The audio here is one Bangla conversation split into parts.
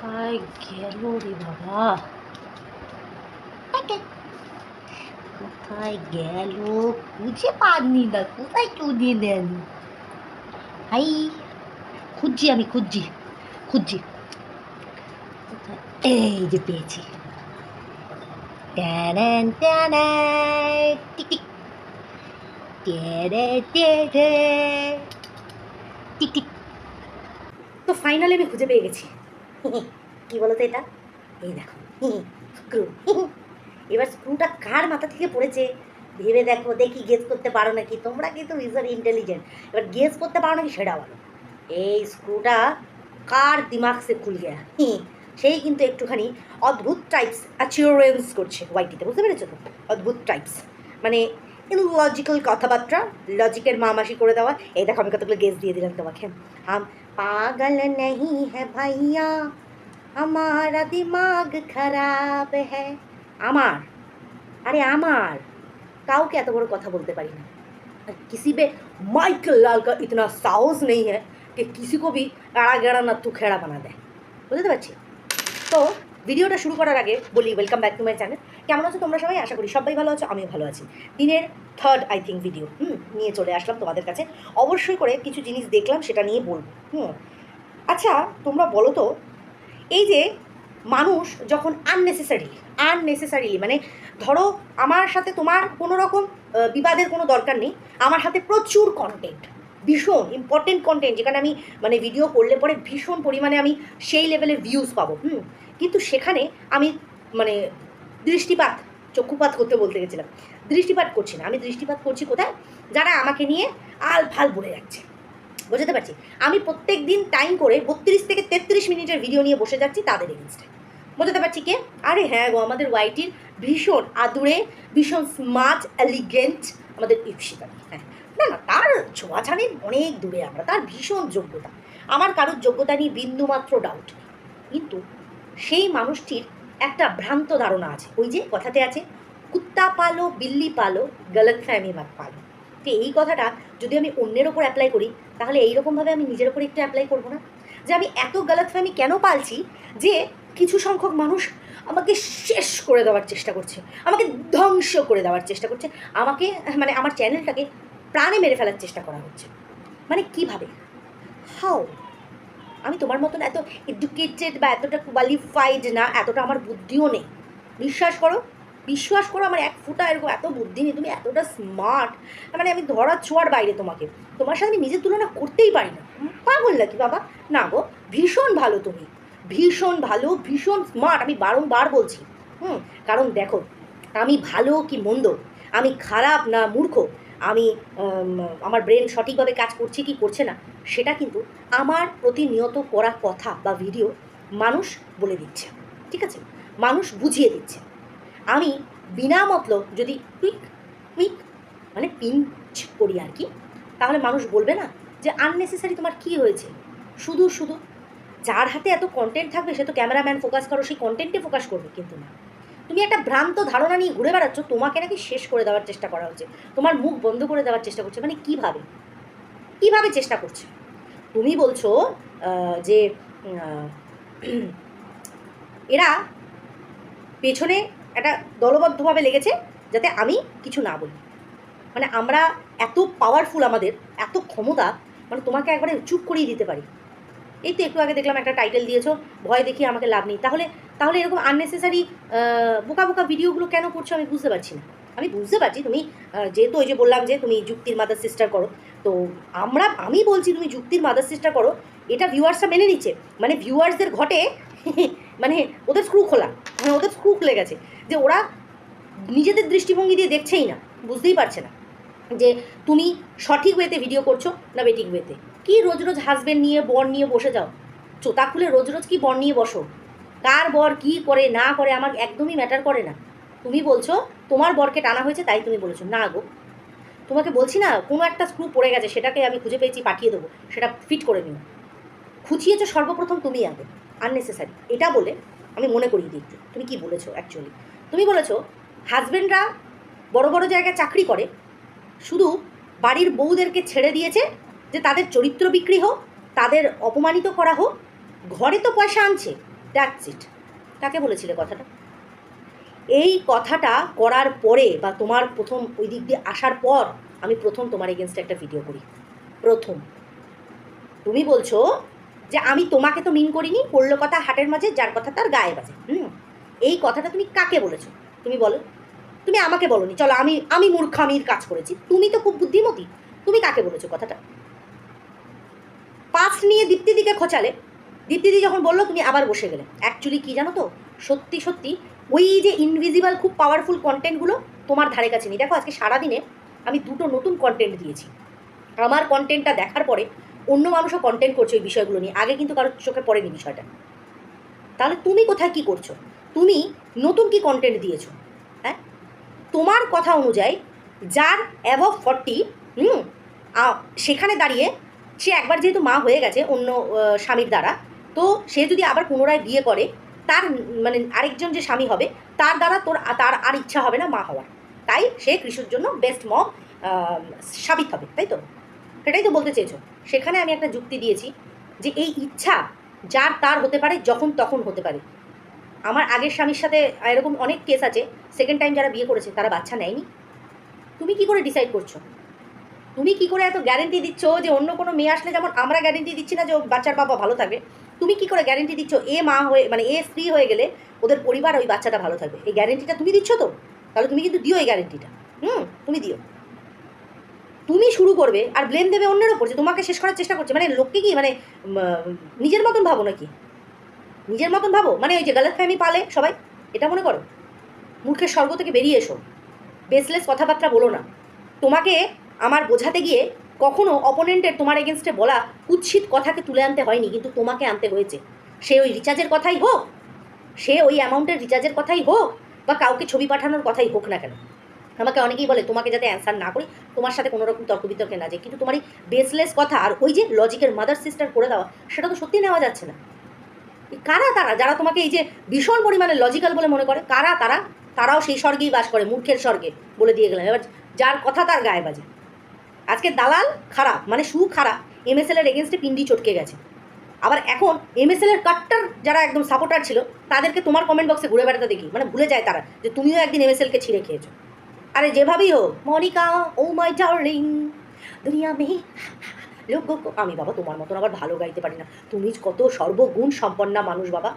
কোথায় গেল রে বাবা। কোথায় গেল? খুঁজে পাননি না কোথায় কেউ দিয়ে দেন হাই খুঁজছি আমি খুঁজছি খুঁজছি। এই যে পেয়েছি। ট্যাড্যান, ট্যাড্যান, টিক ট্যাড্যা, টিক টিক। তো ফাইনালি আমি খুঁজে পেয়ে গেছি। কি বলতো এটা? এই দেখো স্ক্রু এবার স্ক্রুটা কার মাথা থেকে পড়েছে? ভেবে দেখো, দেখি গেস করতে পারো নাকি? তোমরা কিন্তু ভীষণ ইন্টেলিজেন্ট এবার গেস করতে পারো নাকি সেটা বলো। এই স্ক্রুটা কার দিমাগ সে খুল গেয়া? সেই কিন্তু একটুখানি অদ্ভুত টাইপস অ্যাচিওরেন্স করছে ওয়াইটিতে বুঝতে পেরেছ তো? অদ্ভুত টাইপস মানে লজিক্যাল কথাবার্তা লজিকের মামাসি করে দেওয়া এই দেখো আমি কতগুলো গেস দিয়ে দিলাম তোমাকে হাম পাগল नहीं है भैया हमारा दिमाग खराब है আমার আরে আমার কাউকে এত বড় কথা বলতে পারি না और किसी पे माइकल लाल का इतना साहस नहीं है कि किसी को भी আড়া গেড়া না তু খেড়া বানা দেয় বুঝতে পারছি তো ভিডিওটা শুরু করার আগে বলি welcome back to my channel কেমন আছো তোমরা সবাই? আশা করি সবাই ভালো আছো, আমিও ভালো আছি। দিনের third I think video hmm, নিয়ে চলে আসলাম তোমাদের কাছে। অবশ্যই করে কিছু জিনিস দেখলাম, সেটা নিয়ে বলব, হুম। আচ্ছা তোমরা বলো তো, এই যে মানুষ যখন আননেসেসারি আননেসেসারিলি মানে ধরো আমার সাথে তোমার কোনো রকম বিবাদের কোনো দরকার নেই, আমার হাতে প্রচুর কন্টেন্ট ভীষণ ইম্পর্টেন্ট কন্টেন্ট যেখানে আমি মানে ভিডিও করলে পরে ভীষণ পরিমাণে আমি সেই লেভেলের ভিউজ পাবো, হুম? কিন্তু সেখানে আমি মানে দৃষ্টিপাত, চক্ষুপাত করতে বলতে গেছিলাম। দৃষ্টিপাত করছি না। আমি দৃষ্টিপাত করছি কোথায়? যারা আমাকে নিয়ে আল ফাল বলে যাচ্ছে। বুঝতে পারছি? আমি প্রত্যেক দিন টাইম করে বত্রিশ থেকে তেত্রিশ মিনিটের ভিডিও নিয়ে বসে যাচ্ছি তাদের এগেনস্টে বুঝতে পারছি কে? আরে হ্যাঁ গো, আমাদের ওয়াইটির ভীষণ আদুরে, ভীষণ স্মার্ট এলিগেন্ট আমাদের ইপসিকারি হ্যাঁ না না, তার ছোঁয়াছানির অনেক দূরে আমরা, তার ভীষণ যোগ্যতা। আমার কারোর যোগ্যতা নিয়ে বিন্দুমাত্র ডাউট কিন্তু সেই মানুষটির একটা ভ্রান্ত ধারণা আছে। ওই যে কথাতে আছে, কুত্তা পালো, বিল্লি পালো গলত ফ্যামি মাত পালো। তো এই কথাটা যদি আমি অন্যের ওপর অ্যাপ্লাই করি, তাহলে এইরকমভাবে আমি নিজের ওপর একটু অ্যাপ্লাই করব না? যে আমি এত গলত ফ্যামি কেন পালছি? যে কিছু সংখ্যক মানুষ আমাকে শেষ করে দেওয়ার চেষ্টা করছে। আমাকে ধ্বংস করে দেওয়ার চেষ্টা করছে। আমাকে মানে আমার চ্যানেলটাকে প্রাণে মেরে ফেলার চেষ্টা করা হচ্ছে। মানে কীভাবে? হাও আমি তোমার মতন এত এডুকেটেড বা এতটা কোয়ালিফাইড না, এতটা আমার বুদ্ধিও নেই। বিশ্বাস করো বিশ্বাস করো, আমার এক ফুটা এরকম এত বুদ্ধি নেই, তুমি এতটা স্মার্ট মানে আমি ধরা ছোঁয়ার বাইরে তোমাকে। তোমার সাথে আমি নিজের তুলনা করতেই পারি না। পাগল নাকি বাবা? না গো, ভীষণ ভালো তুমি। ভীষণ ভালো, ভীষণ স্মার্ট আমি বারংবার বলছি। হুম, কারণ দেখো, আমি ভালো কি মন্দ? আমি খারাপ না মূর্খ? আমি আমার ব্রেন সঠিকভাবে কাজ করছে কি করছে না? সেটা কিন্তু আমার প্রতিনিয়ত করা কথা বা ভিডিও মানুষ বলে দিচ্ছে। ঠিক আছে? মানুষ বুঝিয়ে দিচ্ছে। আমি বিনা মতলব যদি টুইক টুইক মানে পিঞ্চ করি আর কি, তাহলে মানুষ বলবে না যে আননেসেসারি তোমার কি হয়েছে? শুধু শুধু যার হাতে এত কন্টেন্ট থাকবে, সে তো ক্যামেরাম্যান ফোকাস করো, সেই কন্টেন্টে ফোকাস করবে কিন্তু না। তুমি একটা ভ্রান্ত ধারণা নিয়ে ঘুরে বেড়াচ্ছ, তোমাকে নাকি শেষ করে দেওয়ার চেষ্টা করা হচ্ছে। তোমার মুখ বন্ধ করে দেওয়ার চেষ্টা করছে মানে কীভাবে? কীভাবে চেষ্টা করছে? তুমি বলছো যে এরা পেছনে একটা দলবদ্ধভাবে লেগেছে যাতে আমি কিছু না বলি। মানে আমরা এত পাওয়ারফুল আমাদের, এত ক্ষমতা মানে তোমাকে একবারে চুপ করিয়ে দিতে পারি। এই তো একটু আগে দেখলাম একটা টাইটেল দিয়েছ, ভয় দেখিয়ে আমাকে লাভ নেই। তাহলে তাহলে এরকম আননেসেসারি বোকা বোকা ভিডিওগুলো কেন করছ আমি বুঝতে পারছি না। আমি বুঝতে পারছি তুমি যেহেতু ওই যে বললাম যে তুমি যুক্তির মাদার সিস্টার করো, তো আমরা, আমি বলছি তুমি যুক্তির মাদার সিস্টার করো, এটা ভিউয়ার্সরা মেনে নিচ্ছে। মানে ভিউয়ার্সদের ঘটে মানে ওদের স্ক্রু খোলা মানে ওদের স্ক্রু খুলে গেছে। যে ওরা নিজেদের দৃষ্টিভঙ্গি দিয়ে দেখছেই না, বুঝতেই পারছে না। যে তুমি সঠিক ওয়েতে ভিডিও করছ না বেটিক ওয়েতে কি রোজ রোজ হাজবেন্ড নিয়ে, বর নিয়ে বসে যাও? চোতা খুলে রোজ রোজ কি বর নিয়ে বসো? কার বর কি করে, না করে আমার একদমই ম্যাটার করে না। তুমি বলছো, তোমার বরকে টানা হয়েছে, তাই তুমি বলেছ। না গো। তোমাকে বলছি না, কোনো একটা স্ক্রু পড়ে গেছে, সেটাকে আমি খুঁজে পেয়েছি, পাঠিয়ে দেবো। সেটা ফিট করে নিও। খুঁচিয়েছো সর্বপ্রথম তুমি আগে আননেসেসারি এটা বলে আমি মনে করিয়ে দিই তুমি কি বলেছ অ্যাকচুয়ালি তুমি বলেছ হাজবেন্ডরা বড় বড় জায়গায় চাকরি করে, শুধু বাড়ির বউদেরকে ছেড়ে দিয়েছে যে তাদের চরিত্র বিক্রি হোক, তাদের অপমানিত করা হোক, ঘরে তো পয়সা আনছে। দ্যাটস ইট কাকে বলেছিলে কথাটা? এই কথাটা করার পরে বা তোমার প্রথম ওই দিক দিয়ে আসার পর আমি প্রথম তোমার এগেনস্টে একটা ভিডিও করি। প্রথম। তুমি বলছো যে আমি তোমাকে তো মিন করিনি, পড়ল কথা হাটের মাঝে, যার কথা তার গায়ে বাজে। হুম? এই কথাটা তুমি কাকে বলেছ? তুমি বলো। তুমি আমাকে বলনি। চলো আমি আমি মূর্খামির কাজ করেছি। তুমি তো খুব বুদ্ধিমতী। তুমি কাকে বলেছ কথাটা? নিয়ে দীপ্তিদিকে খোঁচালে, দীপ্তিদি যখন বলল, তুমি আবার বসে গেলে। অ্যাকচুয়ালি কি জানো তো? সত্যি সত্যি, ওই যে ইনভিজিবল খুব পাওয়ারফুল কন্টেন্টগুলো তোমার ধারে কাছে নেই। দেখো, আজকে সারাদিনে আমি দুটো নতুন কন্টেন্ট দিয়েছি। আমার কন্টেন্টটা দেখার পরে অন্য মানুষও কন্টেন্ট করছে ওই বিষয়গুলো নিয়ে। আগে কিন্তু কারোর চোখে পড়েনি বিষয়টা। তাহলে তুমি কোথায় কি করছ? তুমি নতুন কি কন্টেন্ট দিয়েছ? হ্যাঁ? তোমার কথা অনুযায়ী, যার অ্যাভভ ফর্টি হুম সেখানে দাঁড়িয়ে সে একবার যেহেতু মা হয়ে গেছে অন্য স্বামীর দ্বারা, তো সে যদি আবার পুনরায় বিয়ে করে, তার মানে আরেকজন যে স্বামী হবে, তার দ্বারা তোর, তার আর ইচ্ছা হবে না মা হওয়ার। তাই সে কৃষির জন্য বেস্ট মম সাবিত হবে, তাই তো? সেটাই তো বলতে চেয়েছো। সেখানে আমি একটা যুক্তি দিয়েছি যে এই ইচ্ছা যার তার হতে পারে, যখন তখন হতে পারে। আমার আগের স্বামীর সাথে এরকম অনেক কেস আছে সেকেন্ড টাইম যারা বিয়ে করেছে, তারা বাচ্চা নেয়নি। তুমি কি করে ডিসাইড করছ? তুমি কি করে এত গ্যারেন্টি দিচ্ছ যে অন্য কোনো মেয়ে আসলে যেমন আমরা গ্যারেন্টি দিচ্ছি না যে বাচ্চার বাবা ভালো থাকবে? তুমি কি করে গ্যারেন্টি দিচ্ছ এ মা হয়ে মানে এ স্ত্রী হয়ে গেলে ওদের পরিবার ওই বাচ্চাটা ভালো থাকবে? এই গ্যারেন্টিটা তুমি দিচ্ছ তো? তাহলে তুমি কিন্তু দিও এই গ্যারেন্টিটা হুম, তুমি দিও। তুমি শুরু করবে আর ব্লেম দেবে অন্যের ওপর যে তোমাকে শেষ করার চেষ্টা করছে। মানে লোককে কি মানে নিজের মতন ভাবো নাকি? নিজের মতন ভাবো? মানে ওই যে গালাত ফ্যামি পালে সবাই, এটা মনে করো? মূর্খের স্বর্গ থেকে বেরিয়ে এসো। বেসলেস কথাবার্তা বলো না। তোমাকে আমার বোঝাতে গিয়ে কখনো অপোনেন্টের তোমার এগেনস্টে বলা কুৎসিত কথাকে তুলে আনতে হয়নি, কিন্তু তোমাকে আনতে হয়েছে। সে ওই রিচার্জের কথাই হোক, সে ওই অ্যামাউন্টের রিচার্জের কথাই হোক, বা কাউকে ছবি পাঠানোর কথাই হোক না কেন। আমাকে অনেকেই বলে, তোমাকে যাতে অ্যান্সার না করি, তোমার সাথে কোনো রকম তর্ক বিতর্কে না যায়। কিন্তু তোমার এই বেসলেস কথা আর ওই যে লজিকের মাদার সিস্টার করে দেওয়া, সেটা তো সত্যি নেওয়া যাচ্ছে না। কারা তারা, যারা তোমাকে এই যে ভীষণ পরিমাণে লজিক্যাল বলে মনে করে, কারা তারা? তারাও সেই স্বর্গেই বাস করে, মূর্খের স্বর্গে বলে দিয়ে গেলাম এবার যার কথা তার গায়ে বাজে। আজকে দালাল খারাপ মানে সু খারাপ এমএসএল এর এগেনস্টে পিন্ডি চটকে গেছে। আবার এখন এমএসএল এর কাট্টার যারা একদম সাপোর্টার ছিল, তাদেরকে তোমার কমেন্ট বক্সে ঘুরে বেড়াতে দেখি। মানে ভুলে যায় তারা যে তুমিও একদিন এমএসএল কে ছিঁড়ে খেয়েছো। আরে যেভাবেই হোক, মনিকা, ও মাই ডার্লিং, দুনিয়া মে লোক আমি বাবা তোমার মতন আবার ভালো গাইতে পারি না। তুমি কত সর্বগুণ সম্পন্না মানুষ বাবা।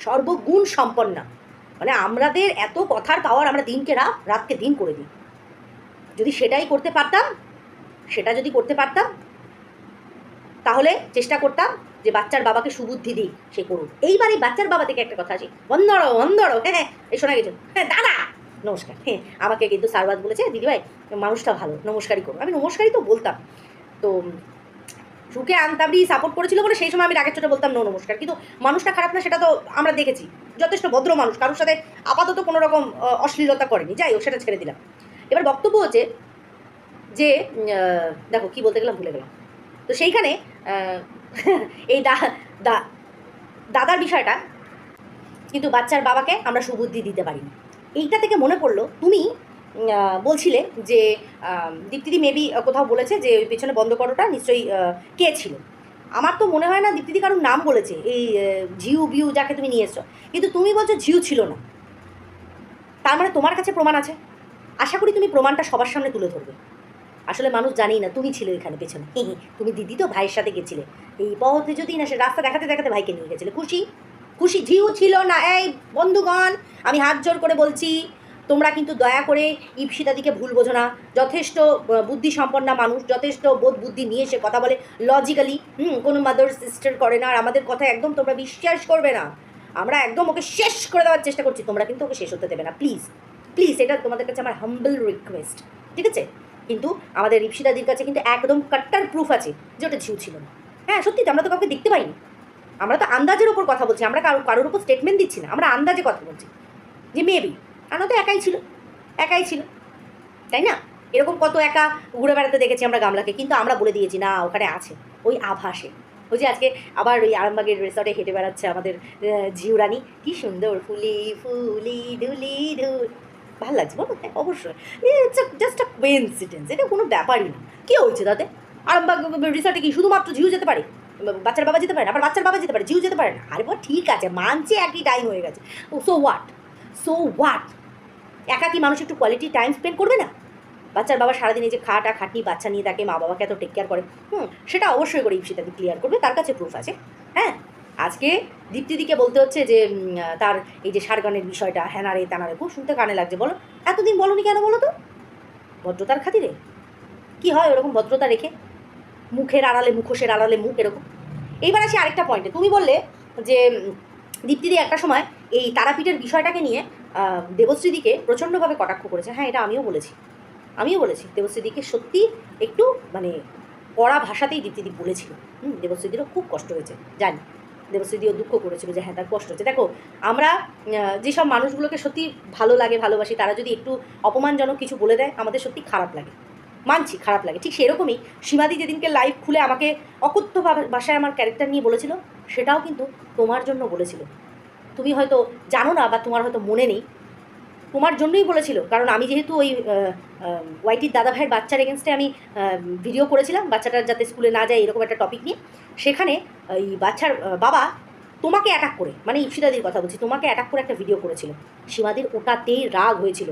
সর্বগুণ সম্পন্না। মানে আমাদের এত কথার পাওয়ার আমরা দিনকে রাত রাতকে দিন করে দিই। যদি সেটাই করতে পারতাম সেটা যদি করতে পারতাম, তাহলে চেষ্টা করতাম যে বাচ্চার বাবাকে সুবুদ্ধি দিই সে করুক। এইবার এই বাচ্চার বাবা থেকে একটা কথা আছে বন্দর বন্দর হ্যাঁ হ্যাঁ এই শোনা গেছে। হ্যাঁ দাদা! নমস্কার। হ্যাঁ আমাকে কিন্তু সারবাদ বলেছে দিদিভাই মানুষটা ভালো, নমস্কারই করো আমি নমস্কারই তো বলতাম। তো সুখে আনতাবড়ি সাপোর্ট করেছিল বলে সেই সময় আমি রাগের ছোটো বলতাম, নো, নমস্কার। কিন্তু মানুষটা খারাপ না, সেটা তো আমরা দেখেছি। যথেষ্ট ভদ্র মানুষ, কারোর সাথে আপাতত কোনো রকম অশ্লীলতা করেনি। যাই হোক, সেটা ছেড়ে দিলাম। এবার বক্তব্য হচ্ছে যে দেখো কি বলতে গেলাম ভুলে গেলাম। তো সেইখানে এই দা, দা- দাদার বিষয়টা, কিন্তু বাচ্চার বাবাকে আমরা সুবুদ্ধি দিতে পারিনি। এইটা থেকে মনে পড়ল, তুমি বলছিলে যে দীপ্তিদি মেবি কোথাও বলেছে যে, ওই পেছনে বন্ধ করোটা নিশ্চয়ই কে ছিল? আমার তো মনে হয় না দীপ্তিদি কারোর নাম বলেছে, এই ঝিউ বিউ যাকে তুমি নিয়ে এসছো। কিন্তু তুমি বলছো ঝিউ ছিল না। তার মানে তোমার কাছে প্রমাণ আছে। আশা করি তুমি প্রমাণটা সবার সামনে তুলে ধরবে। আসলে মানুষ জানেই না তুমি ছিলে এখানে পেছনে। হে হে, তুমি দিদি তো ভাইয়ের সাথে গেছিলে। এই পথে যদি না সে রাস্তা দেখাতে দেখাতে ভাইকে নিয়ে গেছিলে। খুশি? খুশি ঝিউ ছিল না। এই বন্ধুগণ আমি হাত জোর করে বলছি তোমরা কিন্তু দয়া করে ইপসিতাদিকে ভুল বোঝো না। যথেষ্ট আহ, বুদ্ধি সম্পন্ন মানুষ যথেষ্ট বোধ বুদ্ধি নিয়ে সে কথা বলে লজিক্যালি হুম কোনো মাদার সিস্টার করে না। আর আমাদের কথা একদম তোমরা বিশ্বাস করবে না। আমরা একদম ওকে শেষ করে দেওয়ার চেষ্টা করছি। তোমরা কিন্তু ওকে শেষ হতে দেবে না। প্লিজ প্লিজ এটা তোমাদের কাছে আমার হাম্বল রিকোয়েস্ট ঠিক আছে? কিন্তু আমাদের রিপসিদাদির কাছে কিন্তু একদম কাট্টার প্রুফ আছে যে ওটা ঝিউ ছিল না। হ্যাঁ সত্যি তো আমরা তো কাউকে দেখতে পাইনি। আমরা তো আন্দাজের ওপর কথা বলছি, আমরা কারও কারোর উপর স্টেটমেন্ট দিচ্ছি না, আমরা আন্দাজে কথা বলছি। যে মেবি আমরা তো একাই ছিল একাই ছিল, তাই না? এরকম কত একা ঘুরে বেড়াতে দেখেছি আমরা গামলাকে, কিন্তু আমরা বলে দিয়েছি, না, ওখানে আছে। ওই আভাসে। ওই যে আজকে আবার ওই আরামবাগের রিসর্টে হেঁটে বেড়াচ্ছে আমাদের ঝিউরানি কি সুন্দর, ফুলি ফুলি দুলি দুল ভালো লাগছে? বলো হ্যাঁ অবশ্যই। জাস্ট আ কোইন্সিডেন্স এটা কোনো ব্যাপারই না। কি হয়েছে তাতে? আরামবাগ রিসর্টে কি শুধুমাত্র ঝিউ যেতে পারে? বাচ্চার বাবা যেতে পারে না? আবার বাচ্চার বাবা যেতে পারে জিউ যেতে পারে না? আরে বাবা, ঠিক আছে, মানছে একই টাইম হয়ে গেছে। সো হোয়াট সো হোয়াট একা কি মানুষ একটু কোয়ালিটি টাইম স্পেন্ড করবে না? বাচ্চার বাবা সারাদিন এই যে খাটা খাটনি বাচ্চা নিয়ে থাকে, মা বাবাকে এত টেক কেয়ার করে। হুম, সেটা অবশ্যই করে ইপসিতাকে ক্লিয়ার করবে, তার কাছে প্রুফ আছে। হ্যাঁ? আজকে দীপ্তিদিকে বলতে হচ্ছে যে তার এই যে সারগানের বিষয়টা হ্যানারে তানারে, খুব শুনতে কানে লাগছে, বলো। এতদিন বলনি কেন বলো তো? ভদ্রতার খাতিরে। কি হয় ওরকম ভদ্রতা রেখে? মুখের আড়ালে, মুখোশের আড়ালে মুখ এরকম। এইবার আসি আরেকটা পয়েন্টে তুমি বললে যে দীপ্তিদি একটা সময় এই তারাপীঠের বিষয়টাকে নিয়ে দেবশ্রীদিকে প্রচণ্ডভাবে কটাক্ষ করেছে। হ্যাঁ এটা আমিও বলেছি। আমিও বলেছি। দেবশ্রীদিকে সত্যি একটু মানে কড়া ভাষাতেই দীপ্তিদি বলেছিল। হুম দেবশ্রীদিরও খুব কষ্ট হয়েছে, জানি। দেবশ্রীদিও দুঃখ করেছিল যে হ্যাঁ তার কষ্ট হচ্ছে। দেখো, আমরা যেসব মানুষগুলোকে সত্যি ভালো লাগে, ভালোবাসি, তারা যদি একটু অপমানজনক কিছু বলে দেয়, আমাদের সত্যি খারাপ লাগে। মানছি, খারাপ লাগে। ঠিক সেরকমই সীমাদি যেদিনকে লাইভ খুলে আমাকে অকথ্যভাবে ভাষায় আমার ক্যারেক্টার নিয়ে বলেছিল, সেটাও কিন্তু তোমার জন্য বলেছিল। তুমি হয়তো জানো না বা তোমার হয়তো মনে নেই তোমার জন্যই বলেছিল। কারণ আমি যেহেতু ওই ওয়াইটির দাদা ভাইয়ের বাচ্চার এগেনস্টে আমি ভিডিও করেছিলাম, বাচ্চাটার যাতে স্কুলে না যায় এরকম একটা টপিক নিয়ে। সেখানে এই বাচ্চার বাবা তোমাকে অ্যাটাক করে মানে ইপসিদাদির কথা বলছি, তোমাকে অ্যাটাক করে একটা ভিডিও করেছিল। সীমাদির ওটাতেই রাগ হয়েছিল।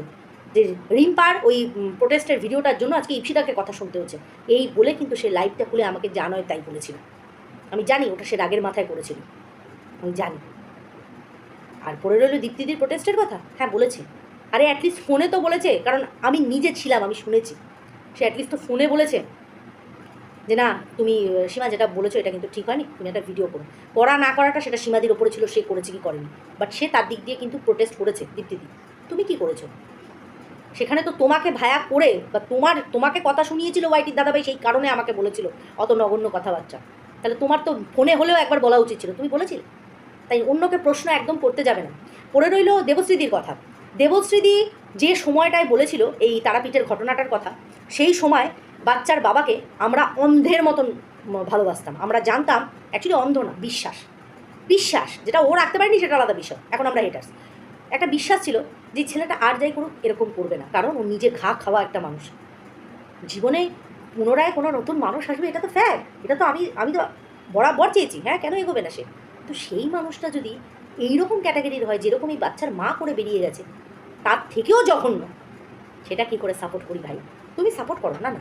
যে রিম্পার ওই প্রোটেস্টের ভিডিওটার জন্য আজকে ইপসিদাকে কথা শুনতে হচ্ছে এই বলে কিন্তু সে লাইভটা খুলে আমাকে জানোয় তাই বলেছিল। আমি জানি ওটা সে রাগের মাথায় করেছিল। আমি জানি। আর পরে রইল দীপ্তিদির প্রোটেস্টের কথা? হ্যাঁ বলেছে। আরে অ্যাটলিস্ট ফোনে তো বলেছে, কারণ আমি নিজে ছিলাম, আমি শুনেছি। সে অ্যাটলিস্ট তো ফোনে বলেছে যে, না, তুমি সীমা যেটা বলেছ, এটা কিন্তু ঠিক হয়নি, তুমি একটা ভিডিও করো। করা না করাটা সেটা সীমাদির ওপরে ছিল, সে করেছে কি করেনি। বাট সে তার দিক দিয়ে কিন্তু প্রোটেস্ট করেছে, দীপ্তিদি। তুমি কি করেছ? সেখানে তো তোমাকে ভায়া করে বা তোমার, তোমাকে কথা শুনিয়েছিল ওয়াইটির দাদাভাই, সেই কারণে আমাকে বলেছিল, অত নগণ্য কথাবার্তা। তাহলে তোমার তো ফোনে হলেও একবার বলা উচিত ছিল। তুমি বলেছিলে? তাই অন্যকে প্রশ্ন একদম করতে যাবে না। পড়ে রইল দেবশ্রীদির কথা। দেবশ্রীদি যে সময়টায় বলেছিল এই তারাপীঠের ঘটনাটার কথা, সেই সময় বাচ্চার বাবাকে আমরা অন্ধের মতন ভালোবাসতাম। আমরা জানতাম অ্যাকচুয়ালি অন্ধ না, বিশ্বাস। বিশ্বাস, যেটা ও রাখতে পারেনি সেটা আলাদা বিষয়। এখন আমরা হেটার্স একটা বিশ্বাস ছিল যে ছেলেটা আর যাই করুক, এরকম করবে না। কারণ ও নিজে ঘা খাওয়া একটা মানুষ। জীবনে পুনরায় কোনো নতুন মানুষ আসবে, এটা তো ফ্যাক্ট এটা তো আমি আমি তো বরাবর চেয়েছি। হ্যাঁ কেন এগোবে না সে? তো সেই মানুষটা যদি এইরকম ক্যাটাগরির হয় যেরকম এই বাচ্চার মা করে বেরিয়ে গেছে তার থেকেও জঘন্য। সেটা কি করে সাপোর্ট করি ভাই? তুমি সাপোর্ট করো না না।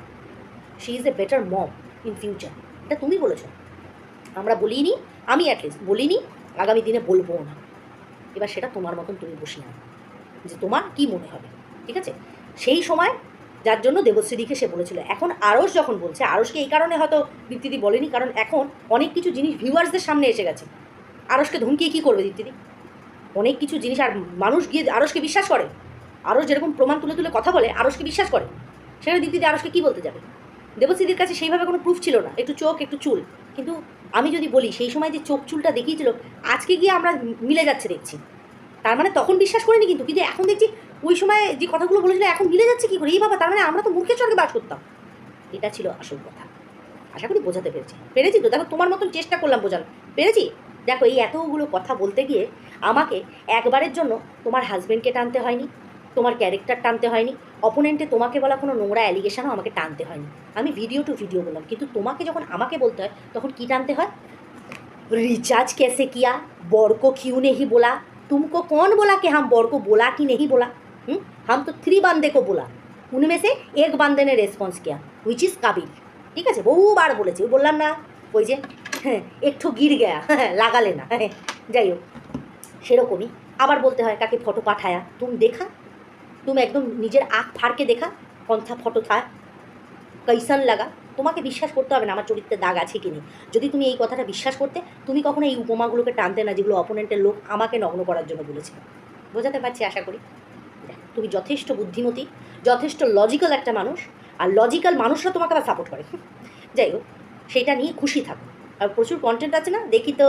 She is a better mom in future এটা তুমি বলেছ। আমরা বলিনি, আমি অ্যাটলিস্ট বলিনি, আগামী দিনে বলব না। এবার সেটা তোমার মতন তুমি বসে না যে তোমার কি মনে হবে, ঠিক আছে? সেই সময়, যার জন্য দেবশ্রীদিকে সে বলেছিল। এখন আরস যখন বলছে আরসকে এই কারণে হয়তো দীপ্তিদি বলেনি, কারণ এখন অনেক কিছু জিনিস ভিউয়ার্সদের সামনে এসে গেছে। আরসকে ধমকিয়ে কী করবে দীপ্তিদি? অনেক কিছু জিনিস আর মানুষ গিয়ে আরসকে বিশ্বাস করে। আরস যেরকম প্রমাণ তুলে তুলে কথা বলে আরসকে বিশ্বাস করে। সেখানে দীপ্তিদি আরসকে কী বলতে যাবে? দেবশ্রীদির কাছে সেইভাবে কোনো প্রুফ ছিল না, একটু চোখ, একটু চুল। কিন্তু আমি যদি বলি, সেই সময় যে চোখ চুলটা দেখিয়েছিল, আজকে গিয়ে আমরা মিলে যাচ্ছে দেখছি। তার মানে তখন বিশ্বাস করিনি কিন্তু কিন্তু এখন দেখছি ওই সময় যে কথাগুলো বলেছিল, এখন মিলে যাচ্ছে কি করে? এই বাবা, তার মানে আমরা তো মূর্খের স্বর্গে বাস করতাম। এটা ছিল আসল কথা। আশা করি বোঝাতে পেরেছি। পেরেছি তো? দেখো, তোমার মতন চেষ্টা করলাম বোঝানো পেরেছি? দেখো, এই এতগুলো কথা বলতে গিয়ে আমাকে একবারের জন্য তোমার হাজব্যান্ডকে টানতে হয়নি, তোমার ক্যারেক্টার টানতে হয়নি অপোনেন্টে তোমাকে বলা কোনো নোংরা অ্যালিগেশনও আমাকে টানতে হয়নি। আমি ভিডিও টু ভিডিও বললাম, কিন্তু তোমাকে যখন আমাকে বলতে হয়, তখন কী টানতে হয়? রিচার্জ কেসে কিয়া, বর্ক কিউ নেহি বলা, তুমকো কন বলা কে হাম বরকো বোলা কি নেহি বোলা? হুম? হাম তো থ্রি বান্দে কো বোলা। উনমে সে এক বান্দেনের রেসপন্স কিয়া হুইচ ইজ কাবিল। ঠিক আছে? বহুবার বলেছি বললাম না, ওই যে একটু গির গেয়া লাগালে না হ্যাঁ, যাই হোক সেরকমই। আবার বলতে হয় কাকে ফটো পাঠায়া? তুম দেখা? তুমি একদম নিজের আখ ফাড়কে দেখা? কন্থা ফটো থা কৈসান লাগা? তোমাকে বিশ্বাস করতে হবে না আমার চরিত্রে দাগ আছে কি নেই। যদি তুমি এই কথাটা বিশ্বাস করতে তুমি কখনো এই উপমাগুলোকে টানতে না যেগুলো অপোনেন্টের লোক আমাকে নগ্ন করার জন্য বলেছে। বোঝাতে পারছি আশা করি? তুমি যথেষ্ট বুদ্ধিমতী যথেষ্ট লজিক্যাল একটা মানুষ আর লজিক্যাল মানুষরা তোমাকে আবার সাপোর্ট করে। যাই হোক সেইটা নিয়ে খুশি থাকো। প্রচুর কন্টেন্ট আছে না? দেখি তো।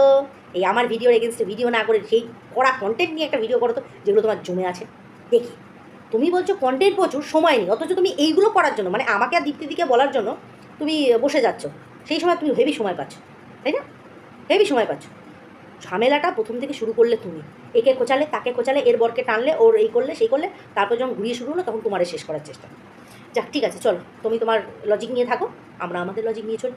এই আমার ভিডিওর এগেনস্টে ভিডিও না করে সেই করা কন্টেন্ট নিয়ে একটা ভিডিও করো তো, যেগুলো তোমার জমে আছে। দেখি। তুমি বলছো কন্টেন্ট প্রচুর, সময় নেই। অথচ তুমি এইগুলো করার জন্য মানে আমাকে আর দীপ্তিদিকে বলার জন্য তুমি বসে যাচ্ছ। সেই সময় তুমি হেভি সময় পাচ্ছ, তাই না? হেভি সময় পাচ্ছ। ঝামেলাটা প্রথম থেকে শুরু করলে তুমি। একে কোচালে, তাকে কোচালে, এর বরকে টানলে, ওর এই করলে, সেই করলে, তারপর যখন ঘুরিয়ে শুরু হলো, তখন তোমারে শেষ করার চেষ্টা যাক, ঠিক আছে, চলো। তুমি তোমার লজিক নিয়ে থাকো, আমরা আমাদের লজিক নিয়ে চলি।